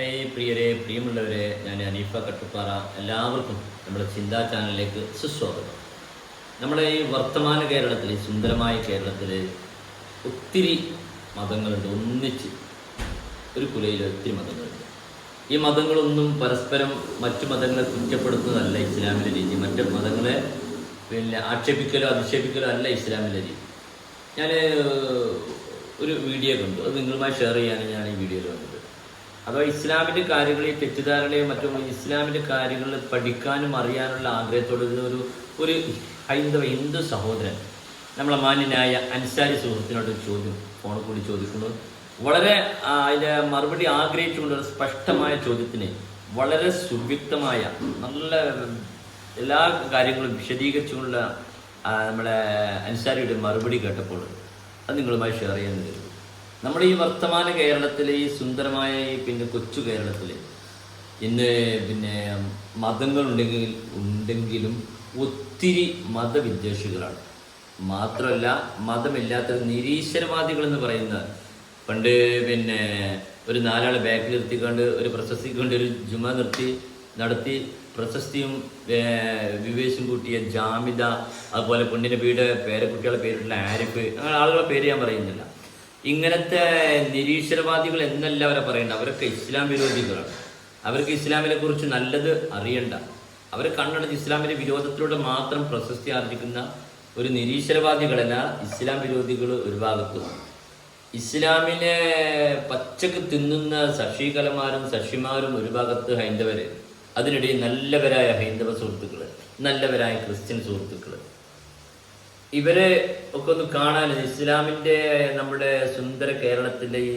ഏയ് പ്രിയരെ പ്രിയമുള്ളവരെ ഞാൻ അനീഫ കട്ടുപ്പാറ. എല്ലാവർക്കും നമ്മുടെ ചിന്താ ചാനലിലേക്ക് സുസ്വാഗതം. നമ്മുടെ ഈ വർത്തമാന കേരളത്തിൽ സുന്ദരമായ കേരളത്തിൽ ഒത്തിരി മതങ്ങളുണ്ട്. ഒന്നിച്ച് ഒരു കുലയിൽ ഒത്തിരി മതങ്ങളുണ്ട്. ഈ മതങ്ങളൊന്നും പരസ്പരം മറ്റു മതങ്ങളെ കുറ്റപ്പെടുത്തുന്നതല്ല ഇസ്ലാമിലെ രീതി. മറ്റു മതങ്ങളെ പിന്നെ ആക്ഷേപിക്കലോ അധിക്ഷേപിക്കലോ അല്ല ഇസ്ലാമിലെ രീതി. ഞാൻ ഒരു വീഡിയോ കണ്ടു. അത് നിങ്ങളുമായി ഷെയർ ചെയ്യാനാണ് ഞാൻ ഈ വീഡിയോയിൽ വന്നത് അഥവാ ഇസ്ലാമിന്റെ കാര്യങ്ങളിൽ തെറ്റിദ്ധാരണയും മറ്റും ഇസ്ലാമിന്റെ കാര്യങ്ങൾ പഠിക്കാനും അറിയാനുള്ള ആഗ്രഹത്തോടെ ഒരു ഒരു ഹൈന്ദവ ഹിന്ദു സഹോദരൻ. നമ്മളെ മാന്യനായ അൻസാരി സുഹൃത്തിനോട് ചോദ്യം ഫോണിൽ കൂടി ചോദിക്കുന്നു. വളരെ അതിന്റെ മറുപടി ആഗ്രഹിച്ചുകൊണ്ട് ഒരു സ്പഷ്ടമായ ചോദ്യത്തിന് വളരെ സുവ്യക്തമായ നല്ല എല്ലാ കാര്യങ്ങളും വിശദീകരിച്ചുകൊണ്ടുള്ള നമ്മുടെ അൻസാരിയുടെ മറുപടി കേട്ടപ്പോൾ അത് നിങ്ങളുമായി ഷെയർ ചെയ്യാൻ കരുതുന്നു നമ്മുടെ ഈ വർത്തമാന കേരളത്തിലെ ഈ സുന്ദരമായ ഈ പിന്നെ കൊച്ചു കേരളത്തിൽ ഇന്ന് പിന്നെ മതങ്ങളുണ്ടെങ്കിൽ ഉണ്ടെങ്കിലും ഒത്തിരി മതവിദ്വേഷികളാണ്. മാത്രമല്ല മതമില്ലാത്ത നിരീശ്വരവാദികൾ എന്ന് പറയുന്ന പണ്ട് പിന്നെ ഒരു നാലാളെ ബാക്കിൽ നിർത്തിക്കൊണ്ട് ഒരു പ്രശസ്തിക്ക് കൊണ്ട് ഒരു ജുമ നിർത്തി നടത്തി പ്രശസ്തിയും വിവേശം കൂട്ടിയ ജാമിത അതുപോലെ പെണ്ണിന്റെ വീട് പേരക്കുട്ടികളുടെ പേരിട്ടുള്ള ആരിഫ് അങ്ങനെ ആളുകളുടെ പേര് ഞാൻ പറയുന്നില്ല. ഇങ്ങനത്തെ നിരീശ്വരവാദികൾ എന്നല്ല അവരെ പറയേണ്ട അവരൊക്കെ ഇസ്ലാം വിരോധികളാണ്. അവർക്ക് ഇസ്ലാമിനെ കുറിച്ച് നല്ലത് അറിയണ്ട. അവർ കണ്ണടച്ച് ഇസ്ലാമിന്റെ വിരോധത്തിലൂടെ മാത്രം പ്രശസ്തി ആർജിക്കുന്ന ഒരു നിരീശ്വരവാദികളല്ല ഇസ്ലാം വിരോധികൾ ഒരു ഭാഗത്തു ഇസ്ലാമിനെ പച്ചക്ക് തിന്നുന്ന സഷികലമാരും സഷിമാരും ഒരു ഭാഗത്ത് ഹൈന്ദവര്. അതിനിടയിൽ നല്ലവരായ ഹൈന്ദവ സുഹൃത്തുക്കൾ നല്ലവരായ ക്രിസ്ത്യൻ സുഹൃത്തുക്കൾ ഇവരെ ഒക്കെ ഒന്ന് കാണാൻ ഇസ്ലാമിന്റെ നമ്മുടെ സുന്ദര കേരളത്തിന്റെ ഈ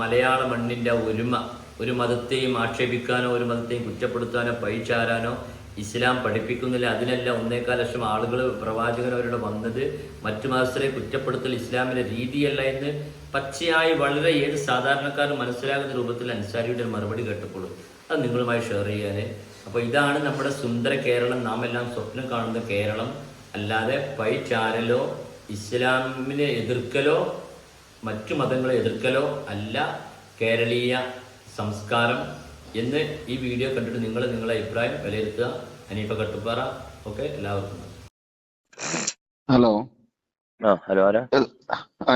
മലയാള മണ്ണിന്റെ ഒരുമ ഒരു മതത്തെയും ആക്ഷേപിക്കാനോ ഒരു മതത്തെയും കുറ്റപ്പെടുത്താനോ പഴിച്ചാരാനോ ഇസ്ലാം പഠിപ്പിക്കുന്നില്ല. അതിനല്ല ഒന്നേക്കാൽ ലക്ഷം ആളുകൾ അവരുടെ വന്നത് മറ്റു മതസ്ഥരെ കുറ്റപ്പെടുത്തൽ ഇസ്ലാമിന്റെ രീതിയല്ല എന്ന് പച്ചയായി വളരെ ഏത് സാധാരണക്കാരും മനസ്സിലാകുന്ന രൂപത്തിൽ അൻസാരിയുടെ ഒരു മറുപടി കേട്ടപ്പോൾ അത് നിങ്ങളുമായി ഷെയർ ചെയ്യാൻ അപ്പോൾ ഇതാണ് നമ്മുടെ സുന്ദര കേരളം. നാം എല്ലാം സ്വപ്നം കാണുന്ന കേരളം. അല്ലാതെ പൈ ചാരലോ ഇസ്ലാമിനെ എതിർക്കലോ മറ്റു മതങ്ങളെ എതിർക്കലോ അല്ല കേരളീയ സംസ്കാരം എന്ന് ഈ വീഡിയോ കണ്ടിട്ട് നിങ്ങൾ നിങ്ങളെ അഭിപ്രായം വിലയിരുത്തുക. അനീഫ കട്ടുപ്പാറ. ഓക്കെ എല്ലാവർക്കും. ഹലോ. ആ ഹലോ ആരാ?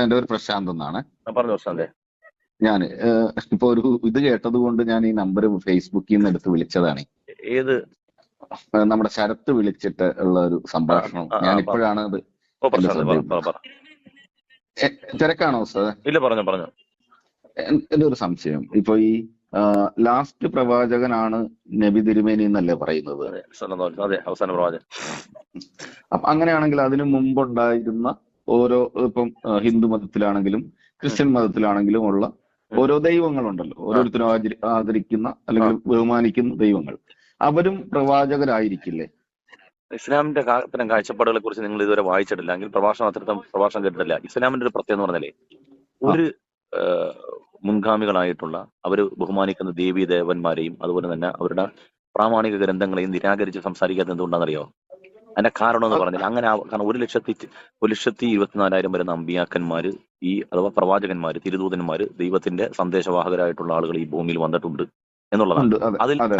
എന്റെ പേര് പ്രശാന്ത് എന്നാണ്. പറഞ്ഞു പ്രശാന്തേ. ഞാൻ ഇപ്പൊ ഒരു ഇത് കേട്ടത് കൊണ്ട് ഞാൻ ഈ നമ്പർ ഫേസ്ബുക്കിൽ നിന്ന് എടുത്ത് വിളിച്ചതാണ്. ഏത് നമ്മുടെ ശരത്ത് വിളിച്ചിട്ട് ഉള്ള ഒരു സംഭാഷണം. ഞാൻ ഇപ്പോഴാണ് അത് തിരക്കാണോ സാർ ഇല്ല പറഞ്ഞു പറഞ്ഞു. എന്റെ ഒരു സംശയം. ഇപ്പൊ ഈ ലാസ്റ്റ് പ്രവാചകനാണ് നബി തിരുമേനി എന്നല്ലേ പറയുന്നത്? അതെ അവസാന പ്രവാചകൻ. അപ്പൊ അങ്ങനെയാണെങ്കിൽ അതിനു മുമ്പുണ്ടായിരുന്ന ഓരോ ഇപ്പം ഹിന്ദു മതത്തിലാണെങ്കിലും ക്രിസ്ത്യൻ മതത്തിലാണെങ്കിലും ഉള്ള ഓരോ ദൈവങ്ങളുണ്ടല്ലോ. ഓരോരുത്തരും ആചരി- ആദരിക്കുന്ന അല്ലെങ്കിൽ ബഹുമാനിക്കുന്ന ദൈവങ്ങൾ. അവരും പ്രവാചകരായിരിക്കില്ലേ? ഇസ്ലാമിന്റെ ഇത്തരം കാഴ്ചപ്പാടുകളെ കുറിച്ച് നിങ്ങൾ ഇതുവരെ വായിച്ചിട്ടില്ല. എങ്കിൽ പ്രഭാഷണം അത്രയും പ്രഭാഷണം കേട്ടിട്ടില്ല. ഇസ്ലാമിന്റെ ഒരു പ്രത്യേകത എന്ന് പറഞ്ഞാലേ ഒരു മുൻഗാമികളായിട്ടുള്ള അവർ ബഹുമാനിക്കുന്ന ദേവി ദേവന്മാരെയും അതുപോലെ തന്നെ അവരുടെ പ്രാമാണിക ഗ്രന്ഥങ്ങളെയും നിരാകരിച്ച് സംസാരിക്കാത്ത എന്തുകൊണ്ടാണെന്നറിയോ? അതിന്റെ കാരണം എന്ന് പറഞ്ഞാൽ അങ്ങനെ കാരണം ഒരു ലക്ഷത്തി ഒരു ലക്ഷത്തി ഇരുപത്തിനാലായിരം വരുന്ന അമ്പിയാക്കന്മാര് ഈ അഥവാ പ്രവാചകന്മാര് തിരുദൂതന്മാര് ദൈവത്തിന്റെ സന്ദേശവാഹകരായിട്ടുള്ള ആളുകൾ ഈ ഭൂമിയിൽ വന്നിട്ടുണ്ട് എന്നുള്ളതാണ്. അതിൽ അതെ.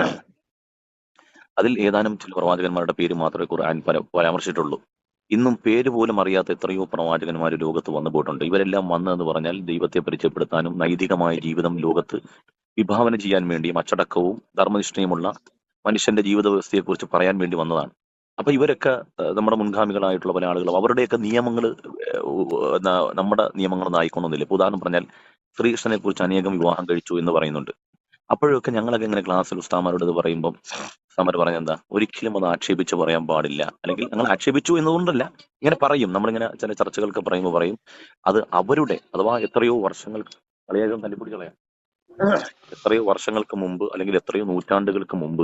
അതിൽ ഏതാനും ചില പ്രവാചകന്മാരുടെ പേര് മാത്രമേ ഖുർആൻ പര- പരാമർശിച്ചിട്ടുള്ളൂ. ഇന്നും പേര് പോലും അറിയാത്ത എത്രയോ പ്രവാചകന്മാർ ലോകത്ത് വന്നു പോയിട്ടുണ്ട്. ഇവരെല്ലാം വന്നതെന്ന് പറഞ്ഞാൽ ദൈവത്തെ പരിചയപ്പെടുത്താനും നൈതികമായ ജീവിതം ലോകത്ത് വിഭാവന ചെയ്യാൻ വേണ്ടിയും അച്ചടക്കവും ധർമ്മനിഷ്ഠയുമുള്ള മനുഷ്യന്റെ ജീവിത വ്യവസ്ഥയെക്കുറിച്ച് പറയാൻ വേണ്ടി വന്നതാണ്. അപ്പൊ ഇവരൊക്കെ നമ്മുടെ മുൻഗാമികളായിട്ടുള്ള പല ആളുകളും അവരുടെയൊക്കെ നിയമങ്ങൾ നമ്മുടെ നിയമങ്ങളൊന്നും ആയിക്കൊണ്ടൊന്നുമില്ല. ഇപ്പൊ ഉദാഹരണം പറഞ്ഞാൽ ശ്രീകൃഷ്ണനെ കുറിച്ച് അനേകം വിവാഹം കഴിച്ചു എന്ന് പറയുന്നുണ്ട്. അപ്പോഴൊക്കെ ഞങ്ങളൊക്കെ ഇങ്ങനെ ക്ലാസ്സിൽ ഉസ്താമാരോട് ഇത് പറയുമ്പോൾ ഉസ്താമാർ പറഞ്ഞ എന്താ ഒരിക്കലും അത് ആക്ഷേപിച്ച് പറയാൻ പാടില്ല. അല്ലെങ്കിൽ ഞങ്ങൾ ആക്ഷേപിച്ചു എന്നുകൊണ്ടല്ല ഇങ്ങനെ പറയും. നമ്മളിങ്ങനെ ചില ചർച്ചകൾക്ക് പറയുമ്പോൾ പറയും. അത് അവരുടെ അഥവാ എത്രയോ വർഷങ്ങൾ കളിയാകം തല്ലിപ്പിടിച്ച് കളയാം എത്രയോ വർഷങ്ങൾക്ക് മുമ്പ് അല്ലെങ്കിൽ എത്രയോ നൂറ്റാണ്ടുകൾക്ക് മുമ്പ്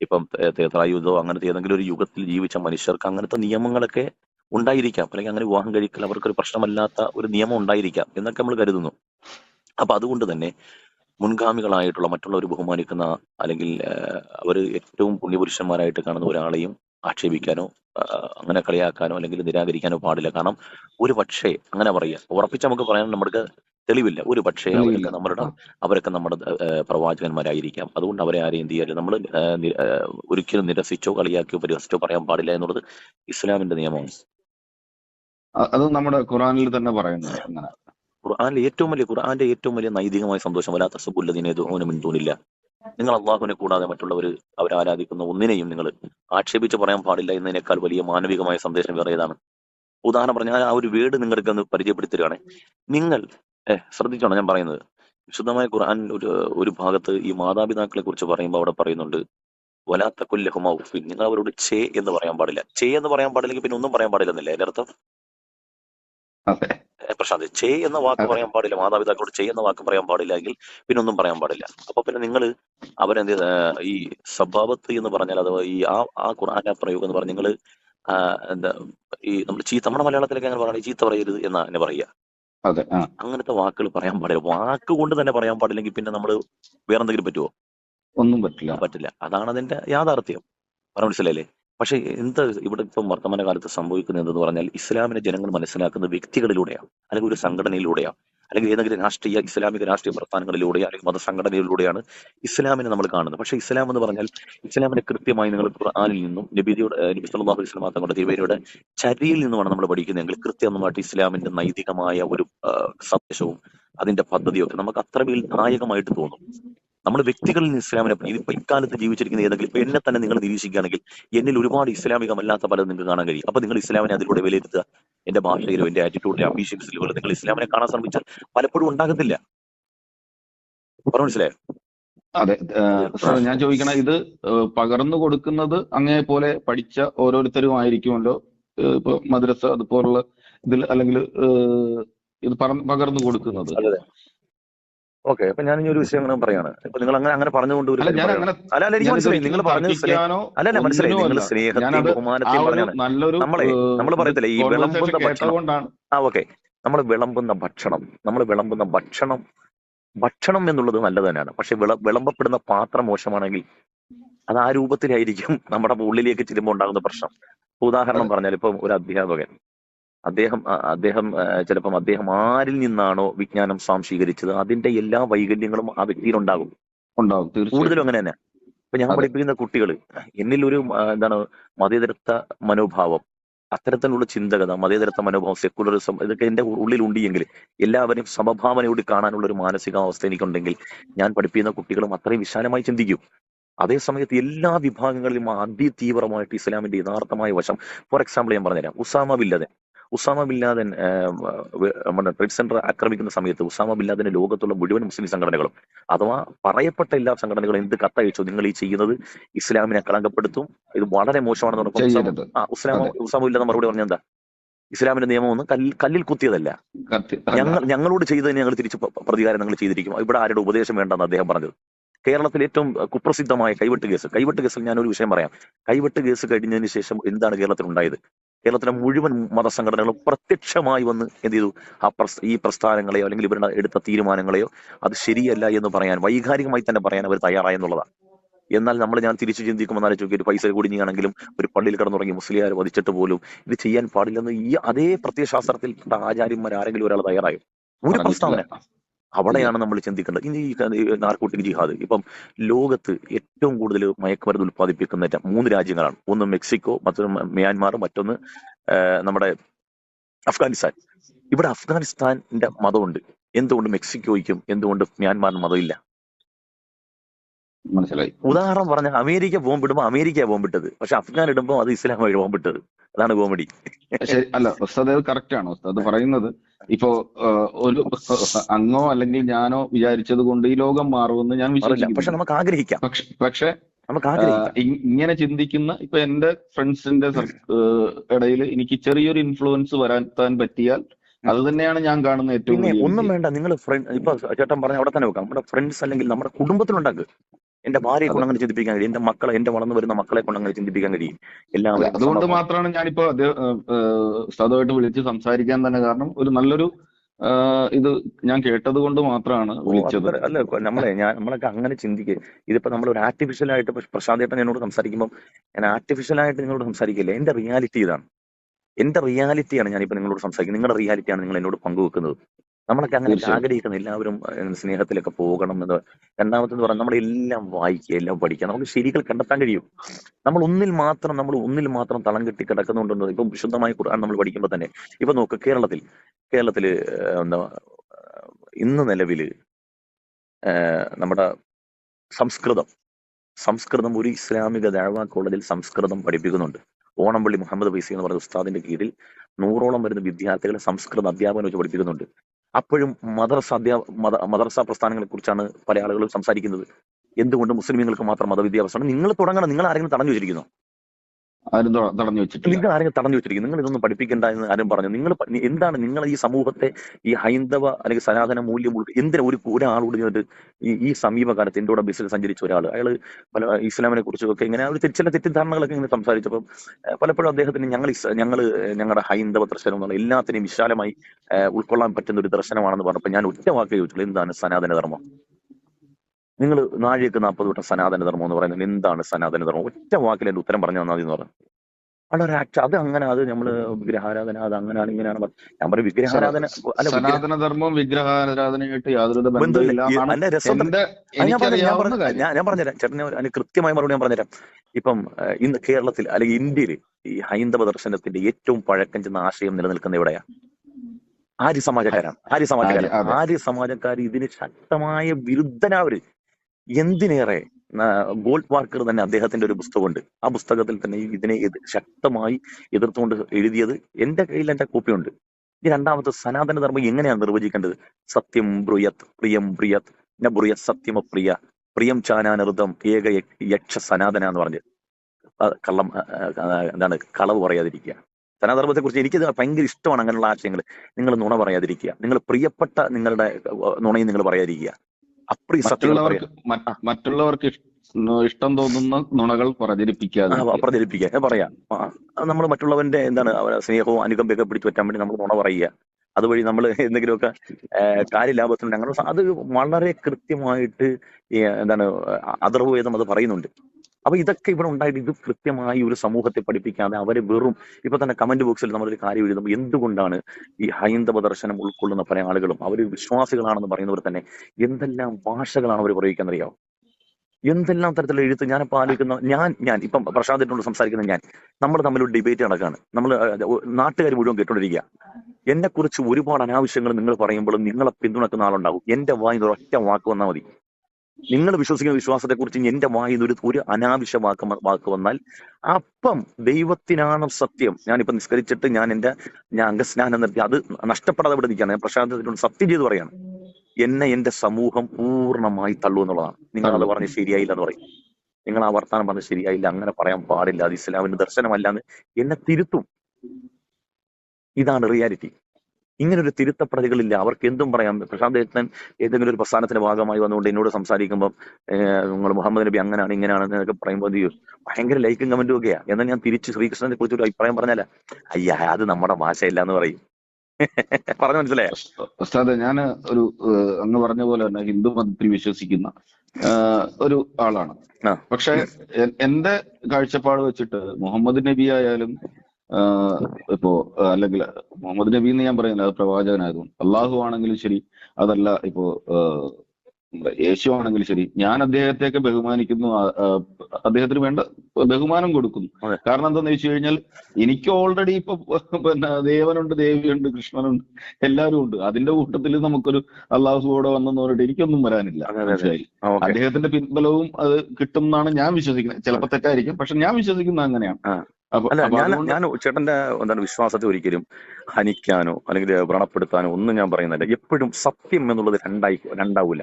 ഇപ്പം തേത്രായുധോ അങ്ങനത്തെ ഏതെങ്കിലും ഒരു യുഗത്തിൽ ജീവിച്ച മനുഷ്യർക്ക് അങ്ങനത്തെ നിയമങ്ങളൊക്കെ ഉണ്ടായിരിക്കാം. അല്ലെങ്കിൽ അങ്ങനെ വിവാഹം കഴിക്കൽ അവർക്കൊരു പ്രശ്നമല്ലാത്ത ഒരു നിയമം ഉണ്ടായിരിക്കാം എന്നൊക്കെ നമ്മൾ കരുതുന്നു. അപ്പൊ അതുകൊണ്ട് തന്നെ മുൻഗാമികളായിട്ടുള്ള മറ്റുള്ളവർ ബഹുമാനിക്കുന്ന അല്ലെങ്കിൽ അവർ ഏറ്റവും പുണ്യപുരുഷന്മാരായിട്ട് കാണുന്ന ഒരാളെയും ആക്ഷേപിക്കാനോ അങ്ങനെ കളിയാക്കാനോ അല്ലെങ്കിൽ നിരാകരിക്കാനോ പാടില്ല. കാരണം ഒരു പക്ഷേ അങ്ങനെ പറയുക ഉറപ്പിച്ച നമുക്ക് പറയാൻ നമ്മൾക്ക് തെളിവില്ല. ഒരു പക്ഷേ. അവരൊക്കെ നമ്മുടെ അവരൊക്കെ നമ്മുടെ പ്രവാചകന്മാരായിരിക്കാം. അതുകൊണ്ട് അവരെ ആരെയും എന്ത് ചെയ്യാറില്ല. നമ്മൾ ഒരിക്കലും നിരസിച്ചോ കളിയാക്കിയോ പരിഹസിച്ചോ പറയാൻ പാടില്ല എന്നുള്ളത് ഇസ്ലാമിന്റെ നിയമമാണ്. അത് നമ്മുടെ ഖുറാനിൽ തന്നെ പറയുന്നത്. അങ്ങനെ. ഖുർആാനിലെ ഏറ്റവും വലിയ ഖുർആാന്റെ ഏറ്റവും വലിയ നൈതികമായ സന്തോഷം വലാത്ത സബുല്ലതിനെ മിന്തൂനില്ല നിങ്ങൾ അള്ളാഹുവിനെ കൂടാതെ മറ്റുള്ളവർ അവർ ആരാധിക്കുന്ന ഒന്നിനെയും നിങ്ങൾ ആക്ഷേപിച്ച് പറയാൻ പാടില്ല എന്നതിനേക്കാൾ വലിയ മാനവികമായ സന്ദേശം വേറെ ഏതാണ്? ഉദാഹരണം പറഞ്ഞാൽ ആ ഒരു വേർഡ് നിങ്ങൾക്ക് ഒന്ന് പരിചയപ്പെടുത്തുകയാണ് നിങ്ങൾ ശ്രദ്ധിച്ചോണം ഞാൻ പറയുന്നത്. വിശുദ്ധമായ ഖുർആൻ ഒരു ഒരു ഭാഗത്ത് ഈ മാതാപിതാക്കളെ കുറിച്ച് പറയുമ്പോൾ അവിടെ പറയുന്നുണ്ട് വലാത്ത ഉഫിൻ നിങ്ങൾ അവരോട് ചേ എന്ന് പറയാൻ പാടില്ല. ചേ എന്ന് പറയാൻ പാടില്ലെങ്കിൽ പിന്നെ ഒന്നും പറയാൻ പാടില്ലെന്നില്ലേ? അതിന്റെ അർത്ഥം? പ്രശാന്ത് ചേ എന്ന വാക്ക് പറയാൻ പാടില്ല. മാതാപിതാക്കളോട് ചേ എന്ന വാക്ക് പറയാൻ പാടില്ല എങ്കിൽ പിന്നെ ഒന്നും പറയാൻ പാടില്ല. അപ്പൊ പിന്നെ നിങ്ങൾ അവരെന്ത് ഈ സ്വഭാവത്ത് എന്ന് പറഞ്ഞാൽ അഥവാ ഈ ആ ആ ഖുർആന പ്രയോഗം എന്ന് പറഞ്ഞാൽ നിങ്ങൾ എന്താ ഈ നമ്മൾ ചീത്ത നമ്മുടെ മലയാളത്തിലൊക്കെ അങ്ങനെ പറയണേ ചീത്ത പറയരുത് എന്നാ എന്നെ പറയുക. അതെ അങ്ങനത്തെ വാക്കുകൾ പറയാൻ പാടില്ല. വാക്ക് കൊണ്ട് തന്നെ പറയാൻ പാടില്ലെങ്കിൽ പിന്നെ നമ്മൾ വേറെന്തെങ്കിലും പറ്റുമോ ഒന്നും പറ്റില്ല. പറ്റില്ല. അതാണ് അതിന്റെ യാഥാർത്ഥ്യം. പറഞ്ഞ മനസ്സിലായില്ലേ? പക്ഷെ എന്ത് ഇവിടെ ഇപ്പം വർത്തമാന കാലത്ത് സംഭവിക്കുന്നത് എന്തെന്ന് പറഞ്ഞാൽ ഇസ്ലാമിനെ ജനങ്ങൾ മനസ്സിലാക്കുന്ന വ്യക്തികളിലൂടെയാണ് അല്ലെങ്കിൽ ഒരു സംഘടനയിലൂടെയാണ് അല്ലെങ്കിൽ ഏതെങ്കിലും രാഷ്ട്രീയ ഇസ്ലാമിക രാഷ്ട്രീയ പ്രസ്ഥാനങ്ങളിലൂടെ അല്ലെങ്കിൽ മതസംഘടനയിലൂടെയാണ് ഇസ്ലാമിനെ നമ്മൾ കാണുന്നത്. പക്ഷെ ഇസ്ലാം എന്ന് പറഞ്ഞാൽ ഇസ്ലാമിനെ കൃത്യമായി നിങ്ങൾ ആനിൽ നിന്നും നബിദിയുടെ നബി അലൈഹി വസല്ലം തങ്ങളുടെ തിരുവരുടെ ചരിയിൽ നിന്നുമാണ് നമ്മൾ പഠിക്കുന്നതെങ്കിൽ കൃത്യമായിട്ട് ഇസ്ലാമിന്റെ നൈതികമായ ഒരു സന്ദേശവും അതിന്റെ പദ്ധതിയൊക്കെ നമുക്ക് അത്രമേൽ നായകമായിട്ട് തോന്നും. നമ്മൾ വ്യക്തികളിൽ നിന്ന് ഇസ്ലാമിനെ ഇതിപ്പോ ഇക്കാലത്ത് ജീവിച്ചിരിക്കുന്ന ഏതെങ്കിലും ഇപ്പൊ എന്നെ തന്നെ നിങ്ങൾ നിരീക്ഷിക്കുകയാണെങ്കിൽ എന്നിൽ ഒരുപാട് ഇസ്ലാമികമല്ലാത്ത പലതും നിങ്ങൾക്ക് കാണാൻ കഴിയും. അപ്പൊ നിങ്ങൾ ഇസ്ലാമിനെ അതിലൂടെ വിലയിരുത്തുക. എന്റെ ഭാഷയിലോ എന്റെ ആറ്റിറ്റ്യൂഡിലോ അംബീഷ്യൻസിലോ നിങ്ങൾ ഇസ്ലാമിനെ കാണാൻ ശ്രമിച്ചാൽ പലപ്പോഴും ഉണ്ടാകത്തില്ല. പറഞ്ഞു മനസ്സിലായോ? അതെ സാർ ഞാൻ ചോദിക്കണ ഇത് പകർന്നു കൊടുക്കുന്നത് അങ്ങേ പോലെ പഠിച്ച ഓരോരുത്തരും ആയിരിക്കുമല്ലോ? ഇപ്പൊ മദ്രസ അതുപോലുള്ള ഇതിൽ അല്ലെങ്കിൽ ഇത് പകർന്നു കൊടുക്കുന്നത്. ഓക്കെ അപ്പൊ ഞാൻ ഇനി ഒരു വിഷയം അങ്ങനെ പറയാണ്. ഇപ്പൊ നിങ്ങൾ അങ്ങനെ അങ്ങനെ പറഞ്ഞുകൊണ്ട് ഒരു അല്ല അല്ല എനിക്ക് മനസ്സിലായി. നിങ്ങൾ പറഞ്ഞത് അല്ല അല്ല മനസ്സിലായി. നിങ്ങൾ. സ്നേഹത്തെയും ബഹുമാനത്തെയും പറഞ്ഞാണ്. നമ്മളെ നമ്മൾ പറയത്തില്ല ഈ വിളമ്പുന്ന ഭക്ഷണം. ആ ഓക്കെ. നമ്മൾ വിളമ്പുന്ന ഭക്ഷണം. നമ്മൾ വിളമ്പുന്ന ഭക്ഷണം. ഭക്ഷണം എന്നുള്ളത് നല്ലത് തന്നെയാണ്. പക്ഷെ വിള വിളമ്പപ്പെടുന്ന പാത്രം മോശമാണെങ്കിൽ അത് ആ രൂപത്തിലായിരിക്കും നമ്മുടെ ഉള്ളിലേക്ക് ചെല്ലുമ്പോൾ ഉണ്ടാകുന്ന പ്രശ്നം. ഉദാഹരണം പറഞ്ഞാൽ ഇപ്പം ഒരു അധ്യാപകൻ. അദ്ദേഹം അദ്ദേഹം ചിലപ്പം അദ്ദേഹം ആരിൽ നിന്നാണോ വിജ്ഞാനം സ്വാംശീകരിച്ചത്? അതിന്റെ എല്ലാ വൈകല്യങ്ങളും ആ വ്യക്തിയിൽ ഉണ്ടാകും തീർച്ചയായും. കൂടുതലും അങ്ങനെ തന്നെ. ഇപ്പൊ ഞാൻ പഠിപ്പിക്കുന്ന കുട്ടികൾ എന്നിൽ ഒരു എന്താണ് മതേതരത്വ മനോഭാവം അത്തരത്തിലുള്ള ചിന്തകത മതേതരത്വ മനോഭാവം സെക്കുലറിസം ഇതൊക്കെ എന്റെ ഉള്ളിൽ ഉണ്ടെങ്കിൽ എല്ലാവരെയും സമഭാവനയോട് കാണാനുള്ള ഒരു മാനസികാവസ്ഥ എനിക്കുണ്ടെങ്കിൽ ഞാൻ പഠിപ്പിക്കുന്ന കുട്ടികളും അത്രയും വിശാലമായി ചിന്തിക്കും. അതേസമയത്ത് എല്ലാ വിഭാഗങ്ങളിലും അതിതീവ്രമായിട്ട് ഇസ്ലാമിന്റെ യഥാർത്ഥമായ വശം. ഫോർ എക്സാമ്പിൾ ഞാൻ പറഞ്ഞുതരാം. ഉസാമ ബില്ലാദൻ ഉസാമ ബില്ലാദൻ നമ്മുടെ ട്രേഡ് സെന്റർ ആക്രമിക്കുന്ന സമയത്ത് ഉസാമ ബില്ലാദിന്റെ ലോകത്തുള്ള മുഴുവൻ മുസ്ലിം സംഘടനകളും അഥവാ പറയപ്പെട്ട എല്ലാ സംഘടനകളും എന്ത് കത്തയച്ചു? നിങ്ങൾ ഈ ചെയ്യുന്നത് ഇസ്ലാമിനെ കളങ്കപ്പെടുത്തും. ഇത് വളരെ മോശമാണെന്ന് പറഞ്ഞപ്പോൾ ആ ഉസ്ലാമ. ഉസാമ ബില്ലാദൻ മറുപടി പറഞ്ഞ എന്താ? ഇസ്ലാമിന്റെ നിയമമൊന്നും കല്ലിൽ കല്ലിൽ കുത്തിയതല്ല. കത്തി ഞങ്ങൾ ഞങ്ങളോട് ചെയ്തതിന് ഞങ്ങൾ തിരിച്ച് പ്രതികാരം ഞങ്ങൾ ചെയ്തിരിക്കും. ഇവിടെ ആരുടെ ഉപദേശം വേണ്ടെന്ന് അദ്ദേഹം പറഞ്ഞത്? കേരളത്തിൽ ഏറ്റവും കുപ്രസിദ്ധമായ കൈവെട്ട് കേസ്. കൈവെട്ട് കേസിൽ ഞാൻ ഒരു വിഷയം പറയാം. കൈവെട്ട് കേസ് കഴിഞ്ഞതിന് ശേഷം എന്താണ് കേരളത്തിൽ ഉണ്ടായത്? കേരളത്തിലെ മുഴുവൻ മതസംഘടനകളും പ്രത്യക്ഷമായി വന്ന് എന്ത് ചെയ്തു? ആ പ്രസ് ഈ പ്രസ്ഥാനങ്ങളെയോ അല്ലെങ്കിൽ ഇവരുടെ എടുത്ത തീരുമാനങ്ങളെയോ അത് ശരിയല്ല എന്ന് പറയാൻ വൈകാരികമായി തന്നെ പറയാൻ അവർ തയ്യാറായെന്നുള്ളതാണ് എന്നാൽ നമ്മൾ ഞാൻ തിരിച്ചു ചിന്തിക്കുമ്പോൾ ആലോചിച്ച് ചോദിക്കും ഒരു പൈസ കുടിഞ്ഞാണെങ്കിലും ഒരു പള്ളിയിൽ കിടന്നുറങ്ങി മുസ്ലിയാർ വധിച്ചിട്ട് പോലും ഇത് ചെയ്യാൻ പാടില്ലെന്ന് ഈ അതേ പ്രത്യയശാസ്ത്രത്തിൽ ആചാര്യന്മാർ ആരെങ്കിലും ഒരാൾ തയ്യാറായോ? ഒരു പ്രസ്താവന. അവിടെയാണ് നമ്മൾ ചിന്തിക്കേണ്ടത്. ഇനി ഈ നാർക്കോട്ടിക് ജിഹാദ്. ഇപ്പം ലോകത്ത് ഏറ്റവും കൂടുതൽ മയക്കുമരുന്ന് ഉത്പാദിപ്പിക്കുന്ന മൂന്ന് രാജ്യങ്ങളാണ്. ഒന്ന് മെക്സിക്കോ മറ്റൊന്ന് മ്യാൻമാർ മറ്റൊന്ന് നമ്മുടെ അഫ്ഗാനിസ്ഥാൻ. ഇവിടെ അഫ്ഗാനിസ്ഥാന്റെ മതമുണ്ട്. എന്തുകൊണ്ട് മെക്സിക്കോയ്ക്കും എന്തുകൊണ്ട് മ്യാൻമാറിന് മതമില്ല? മനസ്സിലായി. ഉദാഹരണം പറഞ്ഞ അമേരിക്ക ബോംബിടുമ്പോൾ അമേരിക്ക ബോംബിട്ടത് പക്ഷെ അഫ്ഗാൻ ഇടുമ്പോ അത് ഇസ്ലാമായി ബോംബിട്ടത് അതാണ് കോമഡി. അല്ല ഉസ്താദ് അത് കറക്റ്റ് ആണ്. ഉസ്താദ് പറയുന്നത് ഇപ്പോ ഒരു അങ്ങോ അല്ലെങ്കിൽ ഞാനോ വിചാരിച്ചത് കൊണ്ട് ഈ ലോകം മാറുമെന്ന് ഞാൻ വിചാരിച്ചില്ല പക്ഷെ നമുക്ക് ആഗ്രഹിക്കാം. പക്ഷെ നമുക്ക് ഇങ്ങനെ ചിന്തിക്കുന്ന ഇപ്പൊ എന്റെ ഫ്രണ്ട്സിന്റെ ഇടയിൽ എനിക്ക് ചെറിയൊരു ഇൻഫ്ലുവൻസ് വരാൻ പറ്റിയാൽ അത് തന്നെയാണ് ഞാൻ കാണുന്ന ഏറ്റവും ഒന്നും വേണ്ട. നിങ്ങൾ ഫ്രണ്ട് ഇപ്പൊ ചേട്ടൻ പറഞ്ഞ അവിടെ തന്നെ വെക്കാം. നമ്മുടെ ഫ്രണ്ട്സ് അല്ലെങ്കിൽ നമ്മുടെ കുടുംബത്തിലുണ്ടാക്കുക എന്റെ ഭാര്യയെ കൊണ്ട് അങ്ങനെ ചിന്തിപ്പിക്കാൻ കഴിയും. എന്റെ മക്കളെ എന്റെ വളർന്നു വരുന്ന മക്കളെ കൊണ്ട് അങ്ങനെ ചിന്തിപ്പിക്കാൻ കഴിയും. എല്ലാവരും അതുകൊണ്ട് മാത്രമാണ് ഞാനിപ്പോ ഉസ്താദുമായിട്ട് വിളിച്ച് സംസാരിക്കാൻ തന്നെ കാരണം ഒരു നല്ലൊരു ഇത് ഞാൻ കേട്ടത് കൊണ്ട് മാത്രമാണ് വിളിച്ചത്. അല്ല നമ്മളെ ഞാൻ നമ്മളൊക്കെ അങ്ങനെ ചിന്തിക്കുക ഇതിപ്പോ നമ്മൾ ഒരു ആർട്ടിഫിഷ്യൽ ആയിട്ട് പ്രശാന്ത് ഏട്ടൻ എന്നോട് സംസാരിക്കുമ്പോൾ ഞാൻ ആർട്ടിഫിഷ്യൽ ആയിട്ട് നിങ്ങളോട് സംസാരിക്കില്ല? എന്റെ റിയാലിറ്റി ഇതാണ്. എന്റെ റിയാലിറ്റിയാണ് ഞാനിപ്പോ നിങ്ങളോട് സംസാരിക്കുന്നത്. നിങ്ങളുടെ റിയാലിറ്റിയാണ് നിങ്ങൾ എന്നോട് പങ്കുവെക്കുന്നത്. നമ്മളൊക്കെ അങ്ങനെ ആഗ്രഹിക്കുന്നത് എല്ലാവരും സ്നേഹത്തിലൊക്കെ പോകണം എന്ന് രണ്ടാമത്തെന്ന് പറഞ്ഞാൽ നമ്മളെല്ലാം വായിക്കുക എല്ലാം പഠിക്കുക. നമുക്ക് ശരികൾ കണ്ടെത്താൻ കഴിയും. നമ്മൾ ഒന്നിൽ മാത്രം നമ്മൾ ഒന്നിൽ മാത്രം തളം കെട്ടി കിടക്കുന്നുണ്ടെന്ന് ഇപ്പം വിശുദ്ധമായ ഖുർആൻ നമ്മൾ പഠിക്കുമ്പോൾ തന്നെ. ഇപ്പൊ നോക്ക് കേരളത്തിൽ കേരളത്തിൽ എന്താ ഇന്ന് നിലവിൽ നമ്മുടെ സംസ്കൃതം സംസ്കൃതം ഒരു ഇസ്ലാമിക ദഅവ കോളേജിൽ സംസ്കൃതം പഠിപ്പിക്കുന്നുണ്ട്. ഓണംപള്ളി മുഹമ്മദ് ബൈസി എന്ന് പറയുന്ന ഉസ്താദിന്റെ കീഴിൽ നൂറോളം വരുന്ന വിദ്യാർത്ഥികളെ സംസ്കൃത അധ്യാപനം വെച്ച് പഠിപ്പിക്കുന്നുണ്ട്. അപ്പോഴും മദർസ അധ്യാ മത മദർസ പ്രസ്ഥാനങ്ങളെ കുറിച്ചാണ് പല ആളുകളും സംസാരിക്കുന്നത്. എന്തുകൊണ്ട് മുസ്ലിമീങ്ങൾക്ക് മാത്രം മതവിദ്യാഭ്യാസമാണ് നിങ്ങൾ തുടങ്ങണം. നിങ്ങൾ ആരെങ്കിലും തടഞ്ഞു വെച്ചിരിക്കുന്നു. ആരും തടഞ്ഞു വെച്ചിട്ടില്ല. നിങ്ങൾ ആരെങ്കിലും തടഞ്ഞു വെച്ചിരിക്കും നിങ്ങൾ ഇതൊന്നും പഠിപ്പിക്കേണ്ട എന്ന് ആരും പറഞ്ഞു. നിങ്ങൾ എന്താണ് നിങ്ങൾ ഈ സമൂഹത്തെ ഈ ഹൈന്ദവ അല്ലെങ്കിൽ സനാതന മൂല്യം എന്തിനാ ഒരു ഒരാളോട് ചെന്നിട്ട് ഈ ഈ സമീപകാലത്ത് എന്റെ കൂടെ ബിസിനസ് സഞ്ചരിച്ച ഒരാൾ അയാൾ പല ഇസ്ലാമിനെ കുറിച്ചൊക്കെ ഇങ്ങനെ ഒരു ചില തെറ്റിദ്ധാരണകളൊക്കെ ഇങ്ങനെ സംസാരിച്ചപ്പോൾ പലപ്പോഴും അദ്ദേഹത്തിന് ഞങ്ങൾ ഞങ്ങൾ ഞങ്ങളുടെ ഹൈന്ദവ ദർശനം എന്നുള്ള എല്ലാത്തിനെയും വിശാലമായി ഉൾക്കൊള്ളാൻ പറ്റുന്ന ഒരു ദർശനമാണെന്ന് പറഞ്ഞപ്പോൾ ഞാൻ ഒറ്റ വാക്ക് ചോദിച്ചുള്ളൂ. എന്താണ് സനാതന ധർമ്മം നിങ്ങൾ നാഴികക്ക് നാൽപ്പത് വട്ടം സനാതന ധർമ്മം എന്ന് പറയുന്നത് എന്താണ് സനാതന ധർമ്മം ഒറ്റ വാക്കിൽ എന്റെ ഉത്തരം പറഞ്ഞു തന്നാൽ മതി എന്ന് പറഞ്ഞു. വളരെ ആക്ഷൻ അത് അങ്ങനെ അത് നമ്മൾ വിഗ്രഹാരാധന അത് അങ്ങനെയാണ് ഇങ്ങനെയാണ് ഞാൻ പറയും വിഗ്രഹാരാധന അല്ല വിഗ്രഹ സനാതന ധർമ്മം വിഗ്രഹാരാധനയായിട്ട് യാതൊരു ബന്ധമില്ല. ഞാൻ ഞാൻ പറഞ്ഞുതരാം. ചേട്ടന് അതിന് കൃത്യമായ മറുപടി ഞാൻ പറഞ്ഞുതരാം. ഇപ്പം ഇന്ന് കേരളത്തിൽ അല്ലെങ്കിൽ ഇന്ത്യയിൽ ഈ ഹൈന്ദവ ദർശനത്തിന്റെ ഏറ്റവും പഴക്കം ചെന്ന ആശയം നിലനിൽക്കുന്ന എവിടെയാ? ആര്യ സമാജക്കാരാണ്. ആര്യ സമാജക്കാരാണ്. ആര്യ സമാജക്കാർ ഇതിന് ശക്തമായ വിരുദ്ധനവര് എന്തിനേറെ ഗോൾഡ് വാർക്കർ തന്നെ അദ്ദേഹത്തിന്റെ ഒരു പുസ്തകമുണ്ട്. ആ പുസ്തകത്തിൽ തന്നെ ഇതിനെ ശക്തമായി എതിർത്തുകൊണ്ട് എഴുതിയത് എന്റെ കയ്യിൽ എന്റെ കോപ്പിയുണ്ട് ഈ രണ്ടാമത്തെ സനാതനധർമ്മം എങ്ങനെയാണ് നിർവചിക്കേണ്ടത്? സത്യം ബ്രുയത് പ്രിയം ബ്രിയത് ബ്രിയ ബ്രുയത് സത്യമപ്രിയ പ്രിയം ചാനാനൃതം ഏക യക്ഷ സനാതന എന്ന് പറഞ്ഞ്. കള്ളം എന്താണ് കളവ് പറയാതിരിക്കുക. സനാതർമ്മത്തെ കുറിച്ച് എനിക്ക് ഭയങ്കര ഇഷ്ടമാണ് അങ്ങനെയുള്ള ആശയങ്ങൾ. നിങ്ങൾ നുണ പറയാതിരിക്കുക. നിങ്ങൾ പ്രിയപ്പെട്ട നിങ്ങളുടെ നുണയും നിങ്ങൾ പറയാതിരിക്കുക. സത്യങ്ങൾ മറ്റുള്ളവർക്ക് മറ്റുള്ളവർക്ക് ഇഷ്ടം തോന്നുന്ന നുണകൾ പ്രചരിപ്പിക്കാതെ പ്രചരിപ്പിക്കുക. പറയാം. നമ്മൾ മറ്റുള്ളവന്റെ എന്താണ് സ്നേഹവും അനുകമ്പയൊക്കെ പിടിച്ചു പറ്റാൻ വേണ്ടി നമ്മൾ നുണ പറയുക. അതുവഴി നമ്മൾ എന്തെങ്കിലുമൊക്കെ കാര്യലാഭത്തിന് ഞങ്ങൾ അത് വളരെ കൃത്യമായിട്ട് എന്താണ് അതർവേദം അത് പറയുന്നുണ്ട്. അപ്പൊ ഇതൊക്കെ ഇവിടെ ഉണ്ടായിട്ട് ഇത് കൃത്യമായി ഒരു സമൂഹത്തെ പഠിപ്പിക്കാതെ അവരെ വെറും ഇപ്പൊ തന്നെ കമന്റ് ബോക്സിൽ നമ്മളൊരു കാര്യം എഴുതുമ്പോൾ എന്തുകൊണ്ടാണ് ഈ ഹൈന്ദവ ദർശനം ഉൾക്കൊള്ളുന്ന പല ആളുകളും അവർ വിശ്വാസികളാണെന്ന് പറയുന്നവർ തന്നെ എന്തെല്ലാം ഭാഷകളാണ് അവർ പ്രയോഗിക്കുന്നറിയാവും? എന്തെല്ലാം തരത്തിലുള്ള എഴുത്ത് ഞാനിപ്പോ ആലോചിക്കുന്ന ഞാൻ ഞാൻ ഇപ്പം പ്രശാന്തിനോട് സംസാരിക്കുന്ന ഞാൻ നമ്മൾ തമ്മിൽ ഒരു ഡിബേറ്റ് നടക്കാണ്. നമ്മൾ നാട്ടുകാർ മുഴുവൻ കേട്ടോണ്ടിരിക്കുക എന്നെ കുറിച്ച് ഒരുപാട് അനാവശ്യങ്ങൾ നിങ്ങൾ പറയുമ്പോഴും നിങ്ങളെ പിന്തുണക്കുന്ന ആളുണ്ടാവും എന്റെ വായിൽ ഒറ്റ വാക്ക് വന്നാൽ മതി. നിങ്ങൾ വിശ്വസിക്കുന്ന വിശ്വാസത്തെ കുറിച്ച് എന്റെ വായിൽ ഒരു ഒരു അനാവശ്യ വാക്ക് വാക്ക് വന്നാൽ അപ്പം ദൈവത്തിനാണ് സത്യം. ഞാനിപ്പോ നിസ്കരിച്ചിട്ട് ഞാൻ എന്റെ ഞാൻ അംഗസ്നാനം നിർത്തി. അത് നഷ്ടപ്പെടാതെ ഇവിടെ നിൽക്കുകയാണ്. ഞാൻ പ്രശാന്തത്തിനോട് സത്യം ചെയ്ത് പറയാണ്. എന്നെ എന്റെ സമൂഹം പൂർണമായി തള്ളു എന്നുള്ളതാണ്. നിങ്ങൾ അത്. പറഞ്ഞ് ശരിയായില്ല എന്ന് പറയും. നിങ്ങൾ ആ വർത്താനം പറഞ്ഞ് ശരിയായില്ല അങ്ങനെ പറയാൻ പാടില്ല. അത് ഇസ്ലാമിന്റെ ദർശനമല്ല എന്ന് എന്നെ തിരുത്തും. ഇതാണ് റിയാലിറ്റി. ഇങ്ങനെ ഒരു പ്രതികളില്ല അവർക്ക് എന്തും പറയാം. പ്രശാന്ത് യജ്ഞൻ ഏതെങ്കിലും ഒരു പ്രസ്ഥാനത്തിന്റെ ഭാഗമായി വന്നുകൊണ്ട് എന്നോട് സംസാരിക്കുമ്പോൾ നിങ്ങൾ മുഹമ്മദ് നബി അങ്ങനെയാണ് ഇങ്ങനെയാണ് എന്നൊക്കെ പറയുമ്പോൾ എന്ത് ചെയ്യും? ഭയങ്കര ലൈക്കും കമന്റും ഒക്കെയാ. എന്നാൽ ഞാൻ തിരിച്ച് ശ്രീകൃഷ്ണനെ കുറിച്ച് ഒരു അഭിപ്രായം പറഞ്ഞാല. അയ്യാ അത് നമ്മുടെ ഭാഷയില്ല എന്ന് പറയും. പറഞ്ഞു മനസ്സിലായോ? ഞാൻ ഒരു അങ്ങ് പറഞ്ഞ പോലെ തന്നെ ഹിന്ദു മതത്തിൽ വിശ്വസിക്കുന്ന ഒരു ആളാണ്. പക്ഷെ എന്റെ കാഴ്ചപ്പാട് വെച്ചിട്ട് മുഹമ്മദ് നബി ആയാലും ഇപ്പോ അല്ലെങ്കിൽ മുഹമ്മദ് നബി എന്ന് ഞാൻ പറയുന്നില്ല അത് പ്രവാചകനായതുകൊണ്ട് അള്ളാഹു ആണെങ്കിലും ശരി അതല്ല ഇപ്പോ യേശു ആണെങ്കിലും ശരി ഞാൻ അദ്ദേഹത്തെയൊക്കെ ബഹുമാനിക്കുന്നു അദ്ദേഹത്തിന് വേണ്ട ബഹുമാനം കൊടുക്കുന്നു. കാരണം എന്താന്ന് വെച്ച് കഴിഞ്ഞാൽ എനിക്ക് ഓൾറെഡി ഇപ്പൊ പിന്നെ ദേവനുണ്ട് ദേവിയുണ്ട് കൃഷ്ണനുണ്ട് എല്ലാവരും ഉണ്ട്. അതിന്റെ കൂട്ടത്തിൽ നമുക്കൊരു അള്ളാഹു കൂടെ വന്നെന്ന് പറഞ്ഞിട്ട് എനിക്കൊന്നും വരാനില്ല. മനസ്സിലായി? അദ്ദേഹത്തിന്റെ പിൻബലവും അത് കിട്ടും എന്നാണ് ഞാൻ വിശ്വസിക്കുന്നത്. ചിലപ്പോ തെറ്റായിരിക്കും പക്ഷെ ഞാൻ വിശ്വസിക്കുന്നത് അങ്ങനെയാണ്. അല്ല ഞാൻ ഞാൻ ചേട്ടന്റെ എന്താണ് വിശ്വാസത്തെ ഒരിക്കലും ഹനിക്കാനോ അല്ലെങ്കിൽ വ്രണപ്പെടുത്താനോ ഒന്നും ഞാൻ പറയുന്നില്ല. എപ്പോഴും സത്യം എന്നുള്ളത് രണ്ടായി രണ്ടാവൂല.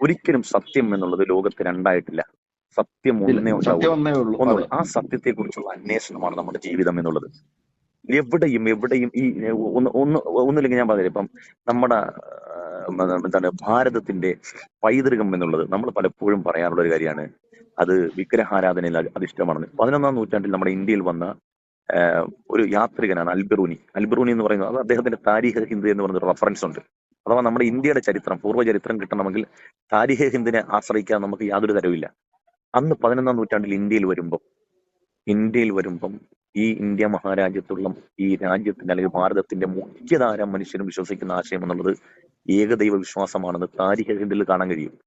ഒരിക്കലും സത്യം എന്നുള്ളത് ലോകത്ത് രണ്ടായിട്ടില്ല. സത്യം ഒന്നേ ഇല്ല, ഉണ്ടാവൂ. സത്യം ഒന്നേ ഉള്ളൂ. ഒന്നുള്ളൂ അതെ. ആ സത്യത്തെ കുറിച്ചുള്ള അന്വേഷണമാണ് നമ്മുടെ ജീവിതം എന്നുള്ളത്. എവിടെയും എവിടെയും ഈ ഒന്ന് ഒന്ന് ഒന്നില്ലെങ്കിൽ ഞാൻ പറഞ്ഞില്ല ഇപ്പം നമ്മുടെ എന്താണ് ഭാരതത്തിന്റെ പൈതൃകം എന്നുള്ളത് നമ്മൾ പലപ്പോഴും പറയാനുള്ള ഒരു കാര്യമാണ്. അത് വിഗ്രഹാരാധനയിൽ അധി- അധിഷ്ഠിതമാണെന്ന് പതിനൊന്നാം നൂറ്റാണ്ടിൽ നമ്മുടെ ഇന്ത്യയിൽ വന്ന ഒരു യാത്രികനാണ് അൽബറൂനി. അൽബറൂനി എന്ന് പറയുന്നത് അത് അദ്ദേഹത്തിന്റെ താരിഖ് ഹിന്ദ് എന്ന് പറയുന്ന റഫറൻസ് ഉണ്ട്. അഥവാ നമ്മുടെ ഇന്ത്യയുടെ ചരിത്രം പൂർവ ചരിത്രം കിട്ടണമെങ്കിൽ താരിഖ് ഹിന്ദിനെ ആശ്രയിക്കാൻ നമുക്ക് യാതൊരു തരവില്ല അന്ന് പതിനൊന്നാം നൂറ്റാണ്ടിൽ ഇന്ത്യയിൽ വരുമ്പം ഇന്ത്യയിൽ വരുമ്പം ഈ ഇന്ത്യ മഹാരാജ്യത്തുള്ള ഈ രാജ്യത്തിന്റെ അല്ലെങ്കിൽ ഭാരതത്തിന്റെ മുഖ്യധാര മനുഷ്യരും വിശ്വസിക്കുന്ന ആശയം എന്നുള്ളത് ഏകദൈവ വിശ്വാസമാണെന്ന് താരിഖ് ഹിന്ദിൽ കാണാൻ കഴിയും.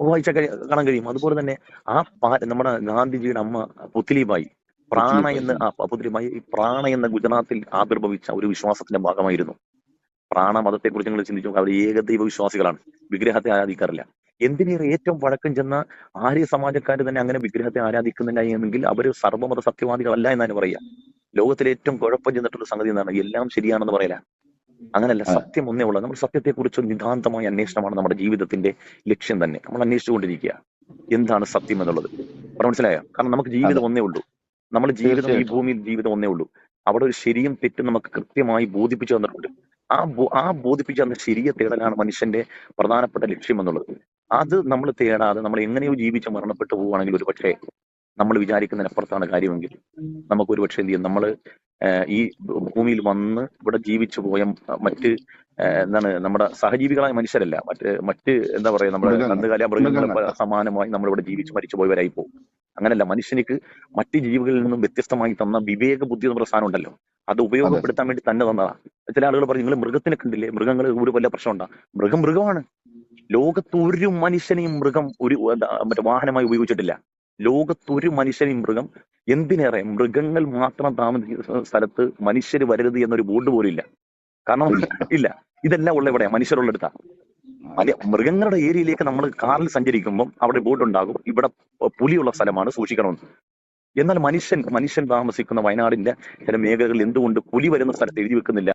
വായിച്ചാൽ കഴി- കാണാൻ കഴിയും. അതുപോലെ തന്നെ ആ പാ നമ്മുടെ ഗാന്ധിജിയുടെ അമ്മ പുത്ലിബായി പ്രാണ. എന്ന് ആ പുത്ലിബായി പ്രാണ എന്ന ഗുജറാത്തിൽ ആവിർഭവിച്ച ഒരു വിശ്വാസത്തിന്റെ ഭാഗമായിരുന്നു. പ്രാണ മതത്തെ കുറിച്ച് നിങ്ങൾ ചിന്തിച്ചു അവർ ഏകദൈവ വിശ്വാസികളാണ് വിഗ്രഹത്തെ ആരാധിക്കാറില്ല. എന്തിനേറെ ഏറ്റവും വഴക്കം ചെന്ന ആര്യ സമാജക്കാർ തന്നെ അങ്ങനെ വിഗ്രഹത്തെ ആരാധിക്കുന്നില്ല എന്നെങ്കിൽ അവർ സർവമത സത്യവാദികളല്ല എന്നാണ് പറയുക. ലോകത്തിലെ ഏറ്റവും കുഴപ്പം ചെന്നിട്ടുള്ള സംഗതി എന്നാണ് എല്ലാം ശരിയാണെന്ന് പറയല. അങ്ങനല്ല ആ. സത്യം ഒന്നേ ഉള്ളൂ. നമ്മൾ സത്യത്തെക്കുറിച്ച് നിതാന്തമായ അന്വേഷണമാണ് നമ്മുടെ ജീവിതത്തിന്റെ ലക്ഷ്യം തന്നെ. നമ്മൾ അന്വേഷിച്ചുകൊണ്ടിരിക്കുക. എന്താണ് സത്യം എന്നുള്ളത്. അവിടെ മനസ്സിലായോ? കാരണം നമുക്ക് ജീവിതം ഒന്നേ ഉള്ളൂ. നമ്മൾ ജീവിതം ഈ ഭൂമിയിൽ ജീവിതം ഒന്നേ ഉള്ളൂ. അവിടെ ഒരു ശരിയും തെറ്റും നമുക്ക് കൃത്യമായി ബോധിപ്പിച്ചു തന്നിട്ടുണ്ട്. ആ ആ ബോധിപ്പിച്ച തന്ന ശരിയെ തേടലാണ് മനുഷ്യന്റെ പ്രധാനപ്പെട്ട ലക്ഷ്യം എന്നുള്ളത്. അത് നമ്മൾ തേടാതെ നമ്മൾ എങ്ങനെയോ ജീവിച്ച് മരണപ്പെട്ടു പോവുകയാണെങ്കിൽ ഒരു പക്ഷേ നമ്മൾ വിചാരിക്കുന്നതിനപ്പുറത്താണ് കാര്യമെങ്കിൽ. നമുക്ക് ഒരു പക്ഷേ എന്ത് ചെയ്യും? നമ്മൾ ഈ ഭൂമിയിൽ വന്ന് ഇവിടെ ജീവിച്ചു പോയ മറ്റ് എന്താണ് നമ്മുടെ സഹജീവികളായ മനുഷ്യരല്ല. മറ്റ് മറ്റ് എന്താ പറയാ നമ്മുടെ. കന്നുകാലിയ മൃഗങ്ങളെ നമ്മൾ ഇവിടെ ജീവിച്ച് മരിച്ചു പോയവരായി പോകും. അങ്ങനല്ല മനുഷ്യനിക്ക് മറ്റ് ജീവികളിൽ നിന്നും വ്യത്യസ്തമായി തന്ന വിവേക ബുദ്ധി എന്ന പ്രസ്ഥാനം ഉണ്ടല്ലോ അത് ഉപയോഗപ്പെടുത്താൻ വേണ്ടി തന്നെ തന്നതാണ് ചില ആളുകൾ പറഞ്ഞു നിങ്ങൾ മൃഗത്തിനെ കണ്ടില്ലേ? മൃഗങ്ങൾ ഒരു വല്ല പ്രശ്നമുണ്ടാ? മൃഗം മൃഗമാണ്. ലോകത്ത് ഒരു മനുഷ്യനെയും മൃഗം ഒരു മറ്റേ വാഹനമായി ഉപയോഗിച്ചിട്ടില്ല. ലോകത്ത് ഒരു മനുഷ്യനെയും മൃഗം എന്തിനേറെ? മൃഗങ്ങൾ മാത്രം താമസിക്കുന്ന സ്ഥലത്ത് മനുഷ്യർ വരരുത് എന്നൊരു ബോർഡ് പോലും ഇല്ല. കാരണം ഇല്ല. ഇതെല്ലാം ഉള്ള ഇവിടെ മനുഷ്യരുള്ളടുത്താ മൃഗങ്ങളുടെ ഏരിയയിലേക്ക് നമ്മൾ കാറിൽ സഞ്ചരിക്കുമ്പോൾ അവിടെ ബോർഡ് ഉണ്ടാകും ഇവിടെ പുലിയുള്ള സ്ഥലമാണ് സൂക്ഷിക്കണമെന്ന്. എന്നാൽ മനുഷ്യൻ മനുഷ്യൻ താമസിക്കുന്ന വയനാടിന്റെ ചില മേഖലകളിൽ എന്തുകൊണ്ട് പുലി വരുന്ന സ്ഥലത്ത് എഴുതി വെക്കുന്നില്ല?